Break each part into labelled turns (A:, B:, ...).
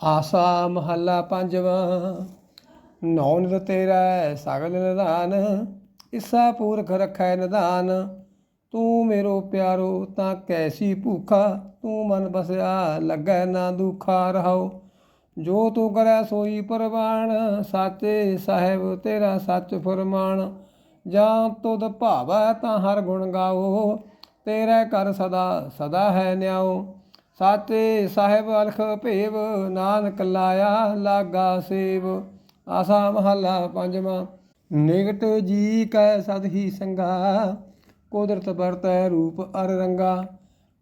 A: ਆਸਾ ਮਹੱਲਾ ਪੰਜਵਾਂ ਨੌ ਨ ਤੇਰਾ ਸਗਲ ਨਿਦਾਨ ਇਸਾ ਪੂਰਖ ਰਖੈ ਨਿਦਾਨ ਤੂੰ ਮੇਰੋ ਪਿਆਰੋ, ਤਾਂ ਕੈਸੀ ਭੂਖਾ, ਤੂੰ ਮਨ ਬਸਿਆ, ਲੱਗੈ ਨਾ ਦੁਖਾ ਰਹਾਓ ਜੋ ਤੂੰ ਕਰੈ ਸੋਈ ਪਰਵਾਣ, ਸਾਚੇ ਸਾਹਿਬ ਤੇਰਾ ਸੱਚ ਫਰਮਾਨ ਜਾਂ ਤੁਧ ਭਾਵੈ ਤਾਂ ਹਰ ਗੁਣ ਗਾਓ, ਤੇਰੇ ਕਰ ਸਦਾ ਸਦਾ ਹੈ ਨਿਆਓ। ਸਾਚੇ ਸਾਹਿਬ ਅਲਖ ਭੇਵ, ਨਾਨਕ ਲਾਇਆ ਲਾਗਾ ਸੇਵ। ਆਸਾ ਮਹੱਲਾ ਪੰਜਵਾਂ, ਨਿਗਟ ਜੀ ਕੈ ਸਦ ਹੀ ਸੰਗਾ, ਕੁਦਰਤ ਵਰਤੈ ਰੂਪ ਅਰ ਰੰਗਾ।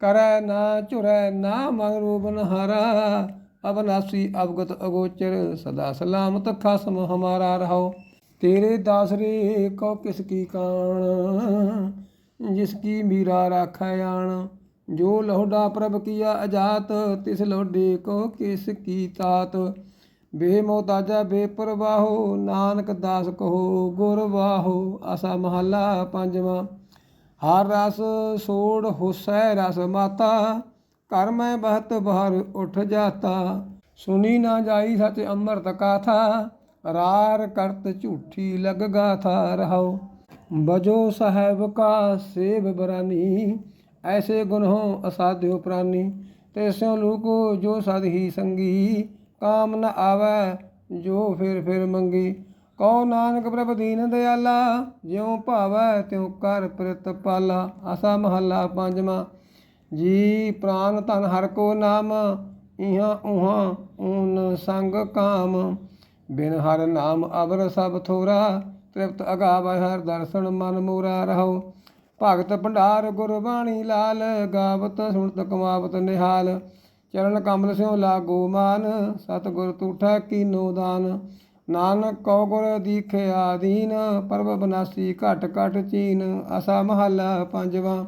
A: ਕਰੈ ਨਾ ਚੁਰੈ ਨਾ ਮਨ ਰੂਪ ਨਹਾਰਾ, ਅਬਨਾਸੀ ਅਵਗਤ ਅਗੋਚਰ ਸਦਾ ਸਲਾਮਤ ਖਸਮ ਹਮਾਰਾ ਰਹੋ ਤੇਰੇ ਦਾਸਰੇ ਕੋ ਕਿਸ ਕੀ ਕਾਣ, ਜਿਸ ਕੀ ਮੀਰਾ ਰਾਖੈ ਆਣ। ਜੋ ਲੋਹਡਾ ਪ੍ਰਭ ਕੀਆ ਅਜਾਤ, ਤਿਸ ਲੋਹਡੇ ਕੋ ਕਿਸ ਕੀ ਤਾਤ। ਬੇ ਮੋਤਾਜਾ ਨਾਨਕ ਦਾਸ ਕਹੋ, ਗੁਰ ਵਾਹੋ, ਆਸਾ ਮਹੱਲਾ ਪੰਜਵਾਂ। ਹਰ ਰਸ ਸੋੜ ਹੁਸੈ ਰਸ ਮਾਤਾ ਕਰ ਮੈਂ ਬਹਤ ਬਹਰ ਉਠ ਜਾਤਾ। ਸੁਣੀ ਨਾ ਜਾਈ ਸਚ ਅੰਮ੍ਰਿਤ ਕਾਥਾ, ਰਾਰ ਕਰਤ ਝੂਠੀ ਲਗ ਗਾਥਾ ਰਹਾਓ ਬਜੋ ਸਾਹਿਬ ਕਾ ਸੇਵ ਬਰਾਨੀ ਐਸੇ ਗੁਨਹੁ ਅਸਾਧਿਓ ਪ੍ਰਾਨੀ ਤੈਸਿਓ ਲੋਕੋ ਜੋ ਸਦ ਹੀ ਸੰਗੀ, ਕਾਮ ਨ ਆਵੈ, ਜੋ ਫਿਰ ਫਿਰ ਮੰਗੀ। ਕਉ ਨਾਨਕ ਪ੍ਰਭ ਦੀਨ ਦਿਆਲਾ, ਜਿਉ ਭਾਵੈ ਤਿਉ ਕਰ ਪ੍ਰਿਤ ਪਾਲਾ। ਆਸਾ ਮਹੱਲਾ ਪੰਜਵਾਂ, ਜੀ ਪ੍ਰਾਨ ਧਨ ਹਰ ਕੋ ਨਾਮ, ਇਹਾਂ ਉਹਾਂ ਊਨ ਸੰਗ ਕਾਮ। ਬਿਨ ਹਰ ਨਾਮ ਅਵਰ ਸਭ ਥੋਰਾ, ਤ੍ਰਿਪਤ ਅਗਾਵ ਹਰ ਦਰਸ਼ਨ ਮਨ ਮੋਰਾ ਰਹੋ। ਭਗਤ ਭੰਡਾਰ ਗੁਰਬਾਣੀ ਲਾਲ, ਗਾਵਤ, ਸੁਣਤ ਕਮਾਵਤ ਨਿਹਾਲ। ਚਰਨ ਕਮਲ ਸਿਉ ਲਾਗੋ ਮਾਨ, ਸਤਿਗੁਰ ਤੂਠਾ ਕੀਨੋ ਦਾਨ। ਨਾਨਕ ਕਉ ਗੁਰ ਦੀਖਿਆ ਦੀਨ ਪਰਬ ਬਨਾਸੀ ਘਟ ਘਟ ਚੀਨ। ਅਸਾ ਮਹੱਲਾ ਪੰਜਵਾਂ।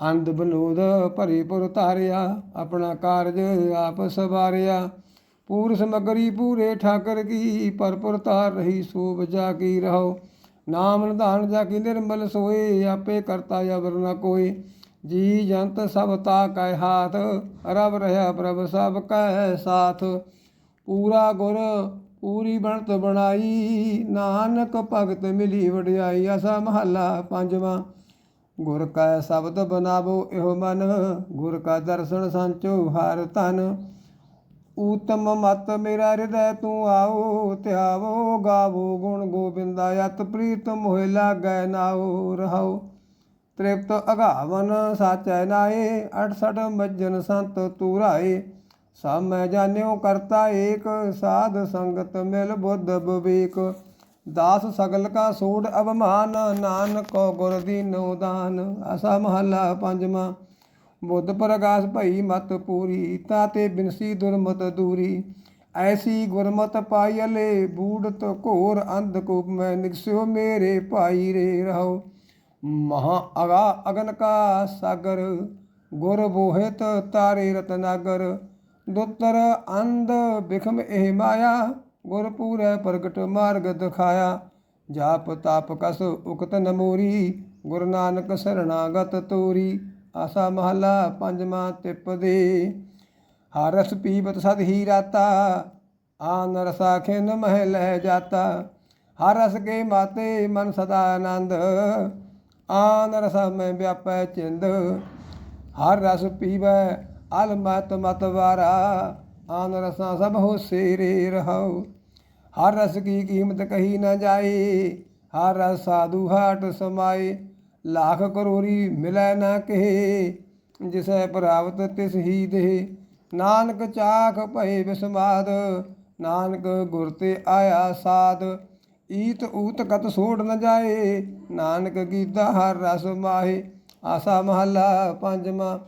A: ਅੰਧ ਬਨੋਦ ਭਰੀ ਪੁਰ ਧਾਰਿਆ, ਆਪਣਾ ਕਾਰਜ ਆਪ ਸਵਾਰਿਆ। ਪੂਰ ਸਮਗਰੀ ਪੂਰੇ ਠਾਕਰ ਕੀ ਪਰਪੁਰ ਧਾਰ ਰਹੀ ਸੋਭ ਜਾ ਕੀ ਰਹੋ। ਨਾਮ ਨਿਧਾਨ ਜਾ ਕੀ ਨਿਰਮਲ ਸੋਏ, ਆਪੇ ਕਰਤਾ ਜਬਰ ਨ ਕੋਈ। ਜੀ ਜੰਤ ਸਭ ਤਾ ਕੈ ਹਾਥ ਰਬ ਰਹਾ ਪ੍ਰਭ ਸਭ ਕੈ ਸਾਥ। ਪੂਰਾ ਗੁਰ, ਪੂਰੀ ਬਣਤ ਬਣਾਈ, ਨਾਨਕ ਭਗਤ ਮਿਲੀ ਵਡਿਆਈ, ਅਸਾ ਮਹੱਲਾ ਪੰਜਵਾਂ। ਗੁਰ ਕਾ ਸ਼ਬਦ ਬਨਾਵੋ ਇਹੋ ਮਨ, ਗੁਰ ਕਾ ਦਰਸ਼ਨ ਸੰਚੋ ਹਰ ਤਨ। ਊਤਮ ਮਤ ਮੇਰਾ ਹਿਰਦੈ ਤੂੰ ਆਓ, ਧਿਆਵੋ, ਗਾਵੋ, ਗੁਣ ਗੋਬਿੰਦਾ ਯਤ ਪ੍ਰੀਤਮ ਹੋਏ ਲਾਗੈ ਨਾਉ ਰਹਾਓ ਤ੍ਰਿਪਤ ਅਗਾਵਨ ਸਾਚੈ ਨਾਏ 68 ਮੱਜਨ ਸੰਤ ਤੂਰਾਏ। ਸਭ ਮੈਂ ਜਾਣਿਓ ਕਰਤਾ ਏਕ, ਸਾਧ ਸੰਗਤ ਮਿਲ ਬੁੱਧ ਵਿਵੇਕ ਦਾਸ ਸਗਲ ਕਾ ਸੋੜ ਅਵਮਾਨ, ਨਾਨਕ ਕੋ ਗੁਰ ਦੀਨੋ ਦਾਨ। ਅਸਾ ਮਹੱਲਾ ਪੰਜਵਾਂ। ਬੁੱਧ ਪ੍ਰਗਾਸ ਭਈ ਮਤ ਪੂਰੀ, ਤਾ ਤੇ ਬਿਨਸੀ ਦੁਰਮਤ ਦੂਰੀ। ਐਸੀ ਗੁਰਮਤ ਪਾਇਲੇ ਬੂੜਤ ਘੋਰ ਅੰਧ ਮੈਂ ਨਿਕਸਿਓ ਮੇਰੇ ਭਾਈ ਰੇ ਰਹੋ। ਮਹਾ ਅਗਾ ਅਗਨ ਕਾ ਸਾਗਰ, ਗੁਰ ਬੋਹਿਤ ਤਾਰੇ ਰਤਨਾਗਰ। ਦੁੱਤਰ ਅੰਧ ਬਿਖਮ ਇਹ ਮਾਇਆ, ਗੁਰ ਪੂਰੇ ਪ੍ਰਗਟ ਮਾਰਗ ਦਿਖਾਇਆ। ਜਾਪ ਤਾਪ ਕਸ ਉਕਤ ਨਮੋਰੀ, ਗੁਰੂ ਨਾਨਕ ਸਰਣਾਗਤ ਤੋਰੀ। ਆਸਾ ਮਹਲਾ ਪੰਜਵਾਂ ਤਿਪ ਦੇ। ਹਰ ਰਸ ਪੀਵਤ ਸਦ ਹੀ ਰਾਤਾ, ਆਨ ਰਸਾ ਖਿਨ ਮਹਿ ਲੈ ਜਾਤਾ। ਹਰ ਰਸ ਕੇ ਮਾਤੇ ਮਨ ਸਦਾ ਆਨੰਦ, ਆਨ ਰਸ ਮੈਂ ਵਿਆਪੈ ਚਿੰਦ। ਹਰ ਰਸ ਪੀਵੈ ਅਲ ਮਤ ਮਤ ਵਾਰਾ, ਆਨ ਰਸਾਂ ਸਭ ਹੋ ਸੇਰੇ ਰਹੋ ਹਰ ਰਸ ਕੀ ਕੀਮਤ ਕਹੀ ਨਾ ਜਾਏ ਹਰ ਰਸ ਸਾਧੂ ਹਾਟ ਸਮਾਏ। ਲੱਖ ਕਰੋਰੀ ਮਿਲੈ ਨਾ ਕਹੇ, ਜਿਸੈ ਪ੍ਰਾਪਤ ਤਿਸ ਹੀ ਦੇ ਨਾਨਕ ਚਾਖ ਭਏ ਬਿਸਮਾਦ, ਨਾਨਕ ਗੁਰ ਤੇ ਆਇਆ ਸਾਧ ਈਤ ਊਤ ਕਤ ਸੋੜ ਨ ਜਾਏ, ਨਾਨਕ ਗੀਤਾ ਹਰ ਰਸ ਮਾਹੇ। ਆਸਾ ਮਹੱਲਾ ਪੰਜਵਾਂ,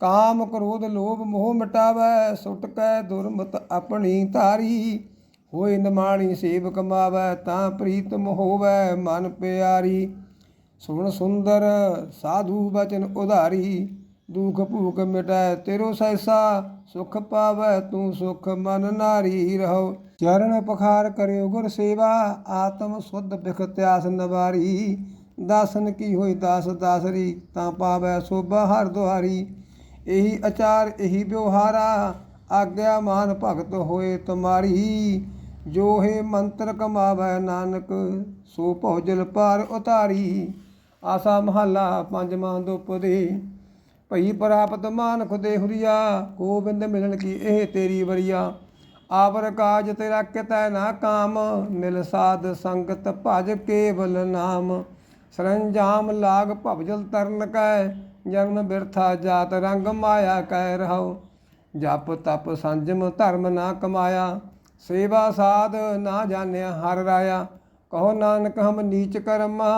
A: ਕਾਮ ਕ੍ਰੋਧ ਲੋਭ ਮੋਹ ਮਟਾਵੈ, ਸੁਟ ਕੈ ਦੁਰਮਤ ਆਪਣੀ ਤਾਰੀ ਹੋਏ ਨਮਾਣੀ ਸੇਵ ਕਮਾਵੈ ਤਾਂ ਪ੍ਰੀਤ ਹੋਵੈ ਮਨ ਪਿਆਰੀ। ਸੁਣ ਸੁੰਦਰ ਸਾਧੂ ਬਚਨ ਉਧਾਰੀ, ਦੁਖ ਭੂਖ ਮਿਟੈ ਤੇਰੋ ਸੈਸਾ ਸੁਖ ਪਾਵੈ ਤੂੰ ਸੁਖ ਮਨ ਨਾਰੀ ਰਹੋ। ਚਰਨ ਪਖਾਰ ਕਰਿਓ ਗੁਰ ਸੇਵਾ, ਆਤਮ ਸੁਧ ਬਿਖ ਤਿਆਸ ਨਵਾਰੀ। ਦਾਸਨ ਕੀ ਹੋਈ ਦਾਸ ਦਾਸਰੀ, ਤਾਂ ਪਾਵੈ ਸੋਭਾ ਹਰ ਦੁਆਰੀ ਇਹੀ ਆਚਾਰ ਇਹੀ ਵਿਵਹਾਰਾ, ਆਗਿਆ ਮਾਨ ਭਗਤ ਹੋਏ ਤੁਮਾਰੀ। ਜੋ ਹੈ ਮੰਤਰ ਕਮਾਵੈ ਨਾਨਕ, ਸੋ ਭੋਜਲ ਪਾਰ ਉਤਾਰੀ। ਆਸਾ ਮਹੱਲਾ ਪੰਜਵਾਂ ਦੁਪਦੇ ਭਈ ਪ੍ਰਾਪਤ ਮਾਨ ਖੁਦੇ ਹੁਰੀਆ, ਗੋਬਿੰਦ ਮਿਲਣ ਕੀ ਇਹ ਤੇਰੀ ਵਰੀਆ? ਆਵਰ ਕਾਜ ਤੇਰਾ ਕਿਤੈ ਨਾ ਕਾਮ ਮਿਲ ਸਾਧ ਸੰਗਤ ਭਜ ਕੇਵਲ ਨਾਮ। ਸਰੰਜਾਮ ਲਾਗ ਭਵਜਲ ਤਰਨ ਕੈ, ਜਨਮ ਬਿਰਥਾ ਜਾਤ ਰੰਗ ਮਾਇਆ ਕੈ ਰਹਾਉ। ਜਪ ਤਪ ਸੰਜਮ ਧਰਮ ਨਾ ਕਮਾਇਆ, ਸੇਵਾ ਸਾਧ ਨਾ ਜਾਣਿਆ ਹਰ ਰਾਇਆ। ਕਹੋ ਨਾਨਕ ਹਮ ਨੀਚ ਕਰਮਾ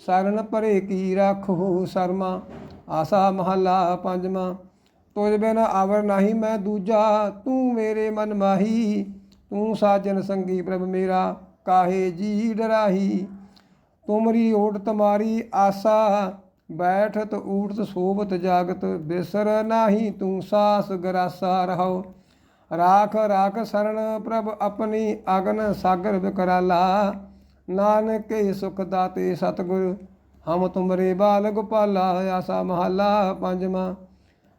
A: ਸਰਨ ਪਰੇ ਕੀ ਰਾਖੋ ਸਰਮਾ? ਆਸਾ ਮਹੱਲਾ ਪੰਜਵਾਂ ਤੁਝ ਬਿਨ ਆਵਰ ਨਹੀਂ ਮੈਂ ਦੂਜਾ, ਤੂੰ ਮੇਰੇ ਮਨ ਮਾਹੀ, ਤੂੰ ਸਾਜਨ ਸੰਗੀ ਪ੍ਰਭ ਮੇਰਾ, ਕਾਹੇ ਜੀ ਡਰਾਹੀ ਤੁਮਰੀ ਓਟ ਤੁਮਾਰੀ ਆਸਾ, ਬੈਠਤ ਊਠਤ ਸੋਭਤ ਜਾਗਤ, ਬਿਸਰ ਨਾਹੀ ਤੂੰ ਸਾਸ ਗਰਾਸਾ ਰਹੋ ਰਾਖ ਰਾਖ ਸਰਣ ਪ੍ਰਭ ਆਪਣੀ ਅਗਨ ਸਾਗਰ ਵਿਕਰਾਲਾ ਨਾਨਕ ਕੇ ਸੁਖ ਦਾਤੇ ਸਤਗੁਰ, ਹਮ ਤੁਮਰੇ ਬਾਲ ਗੋਪਾਲਾ ਆਸਾ ਮਹੱਲਾ ਪੰਜਵਾਂ।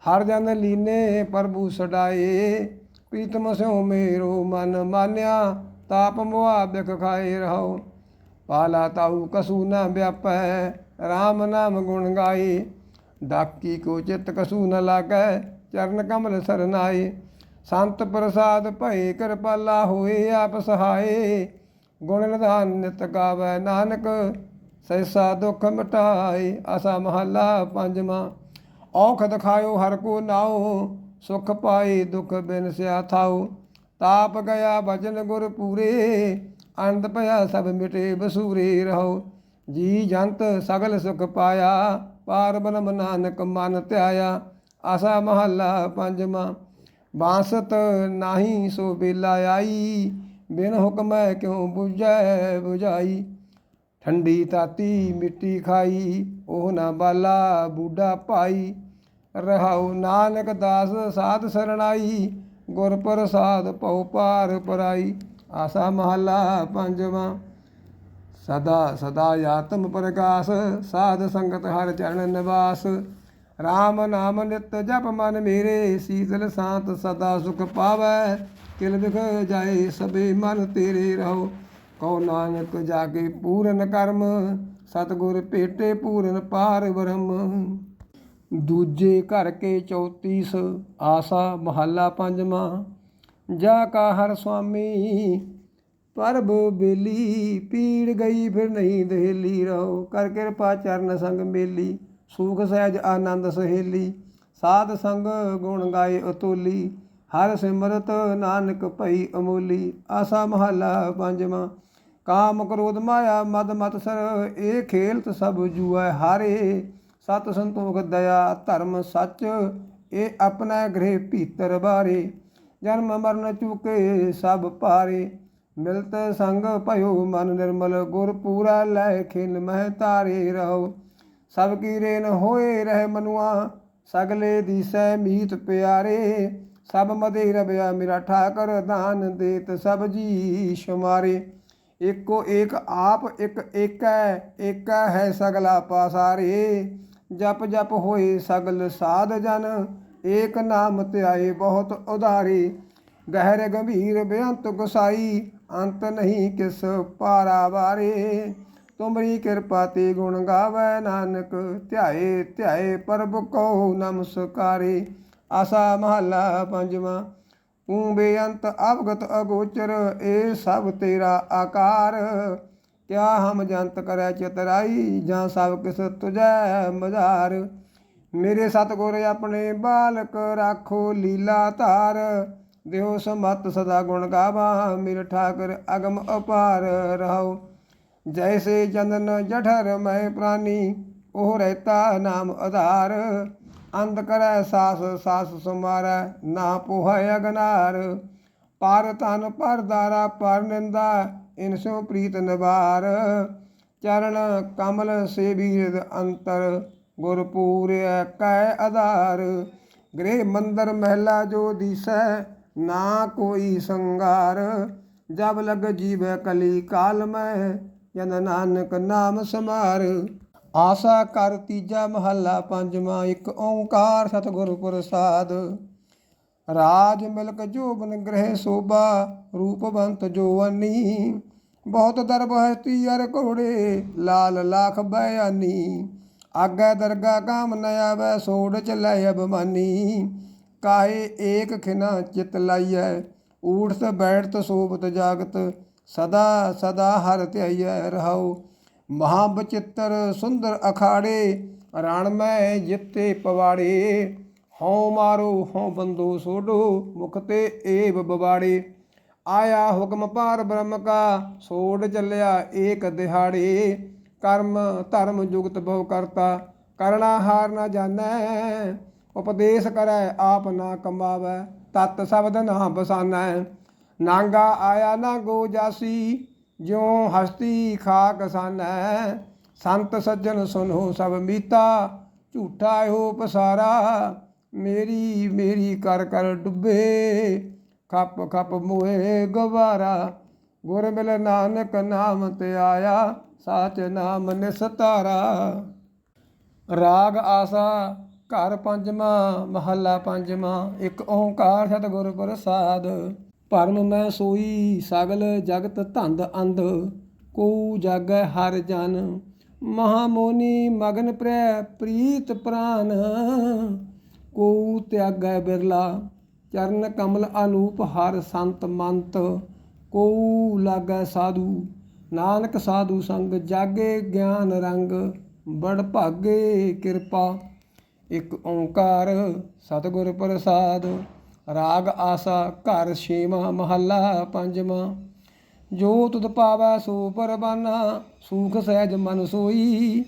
A: ਹਰ ਜਨ ਲੀਨੇ ਪ੍ਰਭੂ ਸਡਾਏ, ਪ੍ਰੀਤਮ ਸਿਉ ਮੇਰੋ ਮਨ ਮਾਨਿਆ, ਤਾਪ ਮੁਆ ਬਿਖ ਖਾਏ ਰਹੋ ਪਾਲਾ ਤਾਉ ਕਸੂ ਨਾ ਵਿਆਪੈ RAM ਨਾਮ ਗੁਣ ਗਾਏ। ਡਾਕੀ ਕੋ ਚਿਤ ਕਸੂ ਨ ਲਾਗੈ, ਚਰਨ ਕਮਲ ਸਰਨਾਏ ਸੰਤ ਪ੍ਰਸਾਦ ਭਏ ਕਿਰਪਾਲਾ ਹੋਏ, ਆਪ ਸਹਾਏ। ਗੁਣ ਨਿਧਾਨ ਨਿਤ ਗਾਵੈ ਨਾਨਕ ਸੈਸਾ ਦੁਖ ਮਿਟਾਏ ਆਸਾ ਮਹੱਲਾ ਪੰਜਵਾਂ। ਔਖ ਦਿਖਾਇਓ ਹਰ ਕੋ ਨਾਉ, ਸੁਖ ਪਾਏ ਦੁਖ ਬਿਨ ਸਿਆ ਥਾਉ। ਤਾਪ ਗਿਆ ਭਜਨ ਗੁਰ ਪੂਰੇ, ਆਨੰਦ ਭਇਆ ਸਭ ਮਿਟੇ ਬਸੂਰੇ ਰਹੋ। ਜੀ ਜੰਤ ਸਗਲ ਸੁਖ ਪਾਇਆ ਪਾਰ ਬ੍ਰਹਮ ਨਾਨਕ ਮਨ ਧਿਆਇਆ, ਆਸਾ ਮਹੱਲਾ ਪੰਜਵਾਂ। ਬਾਸਤ ਨਾਹੀ ਸੋ ਬੇਲਾ ਆਈ ਬਿਨ ਹੁਕਮੈ ਕਿਉ 부ਜੈ 부ਜਾਈ ਠੰਡੀ ਤਾਤੀ ਮਿੱਟੀ ਖਾਈ, ਉਹ ਨਾ ਬਾਲਾ ਬੂਢਾ ਭਾਈ। ਰਹਾਉ ਨਾਨਕ ਦਾਸ ਸਾਧ ਸਰਣਾਈ, ਗੁਰ ਪ੍ਰਸਾਦ ਪਉ ਪਾਰ ਪਰਾਈ ਆਸਾ ਮਹੱਲਾ ਪੰਜਵਾਂ। ਸਦਾ ਸਦਾ ਆਤਮ ਪ੍ਰਕਾਸ਼, ਸਾਧ ਸੰਗਤ ਹਰ ਚਰਨ ਨਿਵਾਸ। RAM ਨਾਮ ਨਿਤ ਜਪ ਮਨ ਮੇਰੇ, ਸੀਤਲ ਸਾਤ ਸਦਾ ਸੁਖ ਪਾਵੈ। ਕਿਲ ਵਿਖ ਜਾਏ ਸਭੇ ਮਨ ਤੇਰੇ ਰਹੋ। ਕਉ ਨਾਨਕ ਜਾ ਕੇ ਪੂਰਨ ਕਰਮ, ਸਤਗੁਰ ਭੇਟੇ ਪੂਰਨ ਪਾਰ ਬ੍ਰਹਮ। ਦੂਜੇ ਘਰ ਕੇ 34 ਆਸਾ ਮਹੱਲਾ ਪੰਜਵਾਂ। ਜਾ ਕਾ ਹਰ ਸੁਆਮੀ, ਪਰਬ ਬੇਲੀ, ਪੀੜ ਗਈ ਫਿਰ ਨਹੀਂ ਦਹੇਲੀ ਰਹੋ। ਕਰ ਕਿਰਪਾ ਚਰਨ ਸੰਗ ਮੇਲੀ, ਸੂਖ ਸਹਿਜ ਆਨੰਦ ਸਹੇਲੀ। ਸਾਧ ਸੰਗ ਗੁਣ ਗਾਏ ਅਤੋਲੀ। ਹਰ ਸਿਮਰਤ ਨਾਨਕ ਭਈ ਅਮੋਲੀ, ਆਸਾ ਮਹੱਲਾ ਪੰਜਵਾਂ। ਕਾਮ ਕ੍ਰੋਧ ਮਾਇਆ, ਮਦ ਮਤ ਸਰ, ਇਹ ਖੇਲਤ ਸਭ ਜੂਐ ਹਾਰੇ। ਸਤ ਸੰਤੋਖ ਦਇਆ, ਧਰਮ ਸੱਚ, ਇਹ ਆਪਣਾ ਗ੍ਰਹਿ ਭੀਤਰ ਬਾਰੇ। ਜਨਮ ਮਰਨ ਚੁਕੇ ਸਭ ਪਾਰੇ ਮਿਲਤ ਸੰਗ ਭਇਓ ਮਨ ਨਿਰਮਲ, ਗੁਰ ਪੂਰਾ ਲੈ ਖਿਨ ਮਹਿ ਤਾਰੇ ਰਹੋ। ਸਭ ਕੀ ਰੇਨ ਹੋਏ ਰਹਿ ਮਨੁਆ, ਸਗਲੇ ਦੀਸੈ ਮੀਤ ਪਿਆਰੇ। ਸਭ ਮਦੇ ਰਬਿਆ ਮੇਰਾ ਠਾਕਰ ਦਾਨ ਦੇਤ ਸਭ ਜੀ ਸ਼ਮਾਰੇ ਏਕੋ ਏਕ ਆਪ, ਇੱਕ ਏਕੈ, ਏਕਾ ਹੈ ਸਗਲਾ ਪਾਸਾਰੇ। ਜਪ ਜਪ ਹੋਏ ਸਗਲ ਸਾਧ ਜਨ, ਏਕ ਨਾਮ ਧਿਆਏ ਬਹੁਤ ਉਧਾਰੇ। ਗਹਿਰ ਗੰਭੀਰ ਬੇਅੰਤ ਗੁਸਾਈ, ਅੰਤ ਨਹੀਂ ਕਿਸ ਪਾਰਾ ਵਾਰੇ। ਤੁਮਰੀ ਕਿਰਪਾ ਤੇ ਗੁਣ ਗਾਵੇ ਨਾਨਕ, ਧਿਆਏ ਧਿਆਏ ਪ੍ਰਭ ਕੋ ਨਮਸਕਾਰੇ। ਆਸਾ ਮਹੱਲਾ ਪੰਜਵਾਂ ਤੂੰ ਬੇਅੰਤ ਅਵਗਤ ਅਗੋਚਰ ਇਹ ਸਭ ਤੇਰਾ ਆਕਾਰ। ਕਿਆ ਹਮ ਜੰਤ ਕਰੈ ਚਤਰਾਈ, ਜਾਂ ਸਭ ਕਿਸ ਤੁਜੈ ਮਜ਼ਾਰ। ਮੇਰੇ ਸਤਗੁਰ ਆਪਣੇ ਬਾਲਕ ਰਾਖੋ ਲੀਲਾ ਧਾਰ। ਦਿਓ ਸਮਤ ਸਦਾ ਗੁਣ ਗਾਵਾ ਮੇਰੇ ਠਾਕਰ ਅਗਮ ਅਪਾਰ ਰਹੋ। ਜੈਸੇ ਚੰਦਨ ਜਠਰ, ਮੈਂ ਪ੍ਰਾਨੀ, ਉਹ ਰਹਿਤਾ ਨਾਮ ਆਧਾਰ ਅੰਧ ਕਰੈ, ਸਾਸ ਸਾਸ ਸੁਮਾਰੈ, ਨਾ ਪੋਹੈ ਅਗਨਾਰ। ਪਰ ਤਨ ਪਰ ਦਾਰਾ ਪਰ ਨਿੰਦਾ ਇਨਸੋ ਪ੍ਰੀਤ ਨਿਵਾਰ। ਚਰਨ ਕਮਲ ਸੇਵੀਰ ਅੰਤਰ, ਗੁਰ ਪੂਰੈ ਕੈ ਆਧਾਰ। ਗ੍ਰਹਿ ਮੰਦਰ ਮਹਿਲਾ ਜੋ ਦੀਸੈ, ਨਾ ਕੋਈ ਸੰਗਾਰ ਜਬ ਲਗ ਜੀਵੈ ਕਲੀ ਕਾਲ ਮੈਂ ਜਨ ਨਾਨਕ ਨਾਮ ਸਮਾਰ। ਆਸਾ ਕਰ ਤੀਜਾ ਮਹੱਲਾ ਪੰਜਵਾਂ, ਇੱਕ ਓੰਕਾਰ ਸਤਿਗੁਰ ਪ੍ਰਸਾਦ। ਰਾਜ ਮਿਲਕ ਜੋਬਨ ਗ੍ਰਹਿ ਸੋਭਾ ਰੂਪਵੰਤ ਜੋਵਨੀ ਬਹੁਤ ਦਰਬ ਹਸਤੀ ਅਰ ਘੋੜੇ, ਲਾਲ ਲਾਖ ਬਿਆਨੀ ਆਗੇ ਦਰਗਾ ਕਾਮ ਨ ਆਵੈ, ਸੋੜ ਚਲੇ ਅਬਮਾਨੀ ਕਾਹੇ ਏਕ ਖਿਨਾ ਚਿਤ ਲਾਈਐ ਊਠਤ ਬੈਠਤ ਸੋਬਤ ਜਾਗਤ, ਸਦਾ ਸਦਾ ਹਰ ਧਿਆਈਐ ਰਹਾਓ ਮਹਾ ਬਚਿੱਤਰ ਸੁੰਦਰ ਅਖਾੜੇ, ਰਣ ਮੈਂ ਜਿੱਤੇ ਪਵਾੜੇ। ਹਉ ਮਾਰੋ, ਹਉ ਬੰਦੋ ਸੋਡੋ ਮੁਖ ਤੇ ਏਵ ਬਵਾੜੇ। ਆਇਆ ਹੁਕਮ ਪਾਰ ਬ੍ਰਹਮ ਕਾ ਸੋੜ ਚੱਲਿਆ ਏਕ ਦਿਹਾੜੇ। ਕਰਮ ਧਰਮ ਜੁਗਤ ਭਉ ਕਰਤਾ, ਕਰਣਾ ਹਾਰ ਨਾ ਜਾਣੈ। ਉਪਦੇਸ਼ ਕਰੈ, ਆਪ ਨਾ ਕਮਾਵੈ, ਤਤ ਸ਼ਬਦ ਨਾ ਬਸਾਨੈ। ਨਾਂਗਾ ਆਇਆ ਨਾ ਗੋ ਜਾਸੀ ਜਿਉ ਹਸਤੀ ਖਾਕ ਸਾਨੈ, ਸੰਤ ਸੱਜਣ ਸੁਨੋ ਸਭ ਮੀਤਾ, ਝੂਠਾ ਹੋ ਪਸਾਰਾ, ਮੇਰੀ ਮੇਰੀ ਕਰ ਕਰ ਡੁੱਬੇ, ਖੱਪ ਖੱਪ ਮੋਏ ਗਵਾਰਾ, ਗੁਰ ਮਿਲ ਨਾਨਕ ਨਾਮ ਤੇ ਆਇਆ, ਸਾਚ ਨਾਮ ਨਿਸਤਾਰਾ। ਰਾਗ ਆਸਾ, ਘਰ ਪੰਜਵਾਂ, ਮਹੱਲਾ ਪੰਜਵਾਂ, ਇੱਕ ਓੰਕਾਰ ਸਤਿਗੁਰ ਪ੍ਰਸਾਦ। ਭਰਮ ਮੈਂ ਸੋਈ ਸਗਲ ਜਗਤ ਧੰਦ ਅੰਧ, ਕੋ ਜਾਗੈ ਹਰ ਜਨ। ਮਹਾਮੋਨੀ ਮਗਨ ਪ੍ਰੈ ਪ੍ਰੀਤ ਪ੍ਰਾਨ, ਕੋ ਤਿਆਗੈ ਬਿਰਲਾ। ਚਰਨ ਕਮਲ ਅਨੂਪ ਹਰ ਸੰਤ ਮੰਤ, ਕੋ ਲਾਗੈ ਸਾਧੂ। ਨਾਨਕ ਸਾਧੂ ਸੰਗ ਜਾਗੇ ਗਿਆਨ ਰੰਗ, ਬੜ ਭਾਗੇ ਕਿਰਪਾ। ਇੱਕ ਓੰਕਾਰ ਸਤਿਗੁਰ ਪ੍ਰਸਾਦ। ਰਾਗ ਆਸਾ ਘਰ ਛੇਵਾਂ ਮਹੱਲਾ ਪੰਜਵਾਂ। ਜੋ ਤੁਧ ਪਾਵੈ ਸੋ ਪਰਬਾਨਾ ਸੂਖ ਸਹਿਜ ਮਨ ਸੋਈ।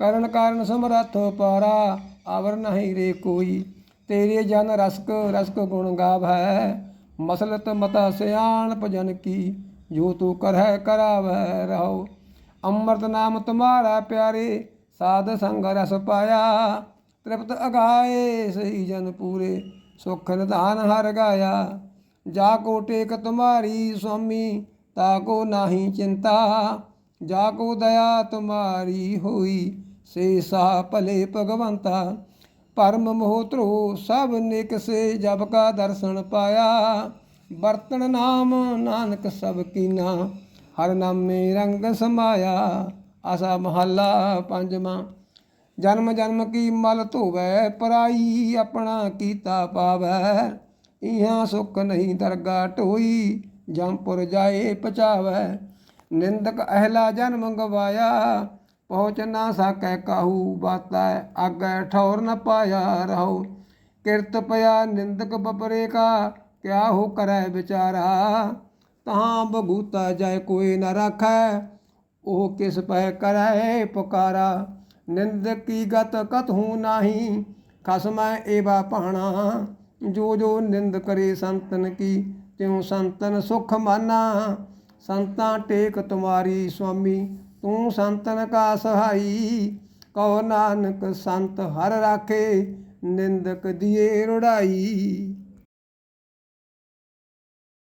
A: ਕਰਨ ਕਾਰਨ ਸਮਰੱਥ ਪਾਰਾ, ਆਵਰ ਨਹੀਂ ਰੇ ਕੋਈ। ਤੇਰੇ ਜਨ ਰਸਕ ਰਸਕ ਗੁਣ ਗਾਵੈ, ਮਸਲਤ ਮਤਾ ਸਿਆਣ ਭਜਨ ਕੀ। ਜੋ ਤੂੰ ਕਰਹਿ ਕਰਾਵੈ ਰਹੋ, ਅੰਮ੍ਰਿਤ ਨਾਮ ਤੁਮਾਰਾ ਪਿਆਰੇ, ਸਾਧ ਸੰਗ ਰਸ ਪਾਇਆ। ਤ੍ਰਿਪਤ ਅਗਾਏ ਸਹੀ ਜਨ ਪੂਰੇ। ਸੁਖ ਨਿਧਾਨ ਹਰ ਗਾਇਆ। ਜਾ ਕੋ ਟੇਕ ਤੁਮਾਰੀ ਸੁਆਮੀ, ਤਾ ਕੋ ਨਾਹੀ ਚਿੰਤਾ। ਜਾ ਕੋ ਦਇਆ ਤੁਮਾਰੀ ਹੋਈ, ਸੇ ਸਾ ਭਲੇ ਭਗਵੰਤਾ। ਪਰਮ ਮੋਹ ਧਰੋ, ਸਭ ਨਿਕ ਸੇ ਜਬ ਕਾ ਦਰਸ਼ਨ ਪਾਇਆ। ਵਰਤਣ ਨਾਮ ਨਾਨਕ ਸਭ ਕੀਨਾ, ਹਰ ਨਾਮੇ ਰੰਗ ਸਮਾਇਆ। ਆਸਾ ਮਹੱਲਾ ਪੰਜਵਾਂ। ਜਨਮ ਜਨਮ ਕੀ ਮਲ ਧੋਵੈ, ਪਰਾਈ ਆਪਣਾ ਕੀਤਾ ਪਾਵੈ। ਇਹਾਂ ਸੁਖ ਨਹੀਂ ਦਰਗਾ ਢੋਈ ਜੰਪੁਰ ਜਾਏ ਪਚਾਵੈ। ਨਿੰਦਕ ਅਹਲਾ ਜਨਮ ਗਵਾਇਆ, ਪਹੁੰਚ ਨਾ ਸਕੈ ਕਾਹੂ ਬਾਤੈ, ਆਗੈ ਠੌਰ ਨ ਪਾਇਆ ਰਹੋ। ਕਿਰਤ ਪਿਆ ਨਿੰਦਕ ਬਪਰੇ ਕਾ, ਕਿਆ ਹੋ ਕਰੈ ਵਿਚਾਰਾ। ਤਹਾਂ ਬਗੂਤਾ ਜਾਏ ਕੋਈ ਨ ਰਾਖੈ, ਉਹ ਕਿਸ ਪੈ ਕਰੈ ਪੁਕਾਰਾ। ਨਿੰਦਕ ਕੀ ਗਤ ਕਤਹੂ ਨਾਹੀ, ਖਸਮੈ ਏਵਾ ਭਾਣਾ। ਜੋ ਜੋ ਨਿੰਦ ਕਰੇ ਸੰਤਨ ਕੀ, ਤਿਉ ਸੰਤਨ ਸੁਖ ਮਾਨਾ। ਸੰਤਾਂ ਟੇਕ ਤੁਮਾਰੀ ਸੁਆਮੀ, ਤੂੰ ਸੰਤਨ ਕਾ ਸਹਾਈ। ਕਉ ਨਾਨਕ ਸੰਤ ਹਰ ਰਾਖੇ, ਨਿੰਦਕ ਦੀਏ ਰੁੜਾਈ।